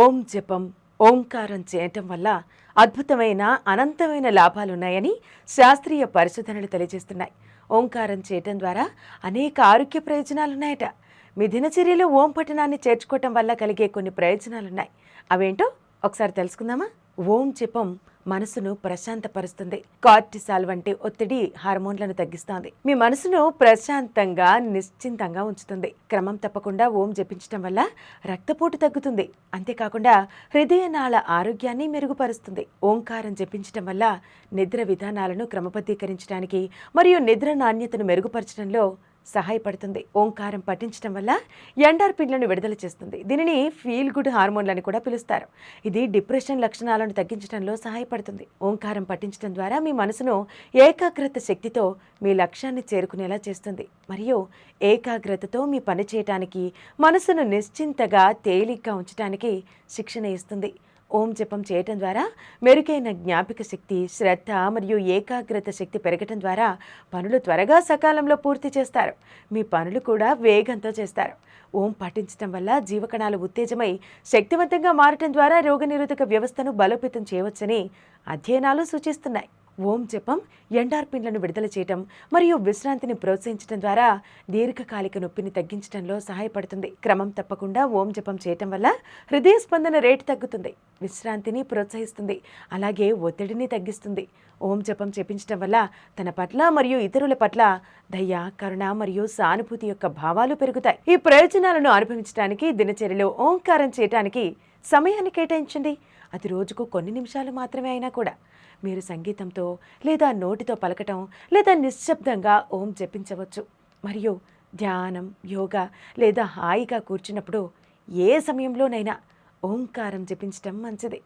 ఓం జపం ఓంకారం చేయటం వల్ల అద్భుతమైన అనంతమైన లాభాలున్నాయని శాస్త్రీయ పరిశోధనలు తెలియజేస్తున్నాయి. ఓంకారం చేయటం ద్వారా అనేక ఆరోగ్య ప్రయోజనాలున్నాయట. మీ దినచర్యలో ఓం పఠనాన్ని చేర్చుకోవటం వల్ల కలిగే కొన్ని ప్రయోజనాలున్నాయి. అవేంటో ఒకసారి తెలుసుకుందామా? ఓం జపం మనసును ప్రశాంతపరుస్తుంది. కార్టిసాల్ వంటి ఒత్తిడి హార్మోన్లను తగ్గిస్తుంది. మీ మనసును ప్రశాంతంగా నిశ్చింతంగా ఉంచుతుంది. క్రమం తప్పకుండా ఓం జపించడం వల్ల రక్తపోటు తగ్గుతుంది. అంతేకాకుండా హృదయనాళ ఆరోగ్యాన్ని మెరుగుపరుస్తుంది. ఓంకారం జపించడం వల్ల నిద్ర విధానాలను క్రమబద్ధీకరించడానికి మరియు నిద్ర నాణ్యతను మెరుగుపరచడంలో సహాయపడుతుంది. ఓంకారం పఠించడం వల్ల ఎండార్పిన్లను విడుదల చేస్తుంది. దీనిని ఫీల్ గుడ్ హార్మోన్లని కూడా పిలుస్తారు. ఇది డిప్రెషన్ లక్షణాలను తగ్గించడంలో సహాయపడుతుంది. ఓంకారం పఠించడం ద్వారా మీ మనసును ఏకాగ్రత శక్తితో మీ లక్ష్యాన్ని చేరుకునేలా చేస్తుంది. మరియు ఏకాగ్రతతో మీ పని చేయటానికి మనసును నిశ్చింతగా తేలిగ్గా ఉంచడానికి శిక్షణ ఇస్తుంది. ఓం జపం చేయటం ద్వారా మెరుగైన జ్ఞాపిక శక్తి శ్రద్ధ మరియు ఏకాగ్రత శక్తి పెరగటం ద్వారా పనులు త్వరగా సకాలంలో పూర్తి చేస్తారు. మీ పనులు కూడా వేగంతో చేస్తారు. ఓం పాటించడం వల్ల జీవకణాలు ఉత్తేజమై శక్తివంతంగా మారటం ద్వారా రోగనిరోధక వ్యవస్థను బలోపేతం చేయవచ్చని అధ్యయనాలు సూచిస్తున్నాయి. ఓం జపం ఎండార్పిన్లను విడుదల చేయటం మరియు విశ్రాంతిని ప్రోత్సహించడం ద్వారా దీర్ఘకాలిక నొప్పిని తగ్గించడంలో సహాయపడుతుంది. క్రమం తప్పకుండా ఓం జపం చేయటం వల్ల హృదయ స్పందన రేటు తగ్గుతుంది. విశ్రాంతిని ప్రోత్సహిస్తుంది. అలాగే ఒత్తిడిని తగ్గిస్తుంది. ఓం జపం చేపించడం వల్ల తన పట్ల మరియు ఇతరుల పట్ల దయ కరుణ మరియు సానుభూతి యొక్క భావాలు పెరుగుతాయి. ఈ ప్రయోజనాలను అనుభవించడానికి దినచర్యలో ఓంకారం చేయటానికి సమయాన్ని కేటాయించండి. అది రోజుకు కొన్ని నిమిషాలు మాత్రమే అయినా కూడా. మీరు సంగీతంతో లేదా నోటితో పలకటం లేదా నిశ్శబ్దంగా ఓం జపించవచ్చు. మరియు ధ్యానం యోగా లేదా హాయిగా కూర్చున్నప్పుడు ఏ సమయంలోనైనా ఓంకారం జపించటం మంచిది.